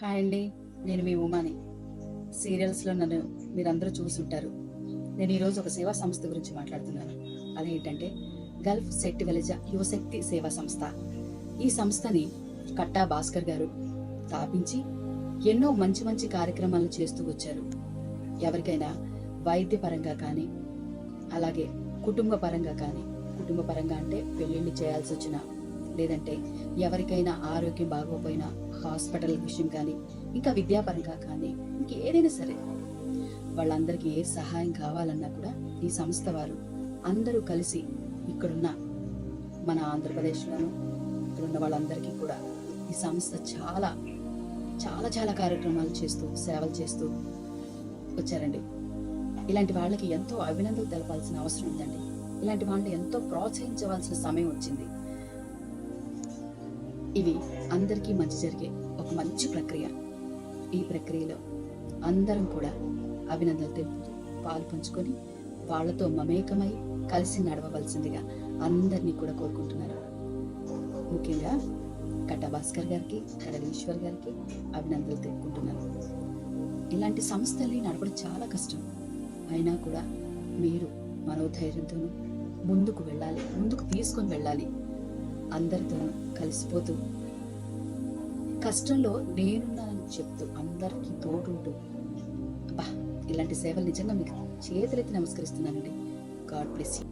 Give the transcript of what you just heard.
Hi అండి నేను మీ ఉమాని. సీరియల్స్లో నన్ను మీరందరూ చూసుంటారు. నేను ఈరోజు ఒక సేవా సంస్థ గురించి మాట్లాడుతున్నాను. అదేంటంటే గల్ఫ్ సెట్ వెలజ యువశక్తి సేవా సంస్థ. ఈ సంస్థని కట్టా భాస్కర్ గారు స్థాపించి ఎన్నో మంచి మంచి కార్యక్రమాలు చేస్తూ వచ్చారు. ఎవరికైనా వైద్యపరంగా కానీ అలాగే కుటుంబ పరంగా కానీ కుటుంబ పరంగా అంటే పెళ్ళిళ్ళు చేయాల్సి వచ్చిన లేదంటే ఎవరికైనా ఆరోగ్యం బాగోపోయినా హాస్పిటల్ విషయం కానీ ఇంకా విద్యాపరంగా కానీ ఇంకేదైనా సరే. వాళ్ళందరికీ ఏ సహాయం కావాలన్నా కూడా ఈ సంస్థ వారు అందరూ కలిసి ఇక్కడున్న మన ఆంధ్రప్రదేశ్లోను ఇక్కడున్న వాళ్ళందరికీ కూడా ఈ సంస్థ చాలా చాలా చాలా కార్యక్రమాలు చేస్తూ సేవలు చేస్తూ వచ్చారండి. ఇలాంటి వాళ్ళకి ఎంతో అభినందనలు తెలపాల్సిన అవసరం ఉందండి. ఇలాంటి వాళ్ళని ఎంతో ప్రోత్సహించవలసిన సమయం వచ్చింది. ఇవి అందరికీ మంచి జరిగే ఒక మంచి ప్రక్రియ. ఈ ప్రక్రియలో అందరం కూడా అభినందనలు తెలుపుతూ పాలు పంచుకొని వాళ్ళతో మమేకమై కలిసి నడవవలసిందిగా అందరినీ కూడా కోరుకుంటున్నారు ముఖ్యంగా కట్ట భాస్కర్ గారికి కడలీశ్వర్ గారికి అభినందనలు తెలుపుకుంటున్నాను. ఇలాంటి సంస్థల్ని నడపడం చాలా కష్టం. అయినా కూడా మీరు మనోధైర్యంతోనూ ముందుకు వెళ్ళాలి ముందుకు తీసుకొని వెళ్ళాలి. అందరితోనూ కలిసిపోతూ కష్టంలో నేనున్నానని చెప్తూ అందరికీ తోడుంటూ అబ్బా ఇలాంటి సేవలు నిజంగా మీకు చేతులెత్తి నమస్కరిస్తున్నానండి. God bless you.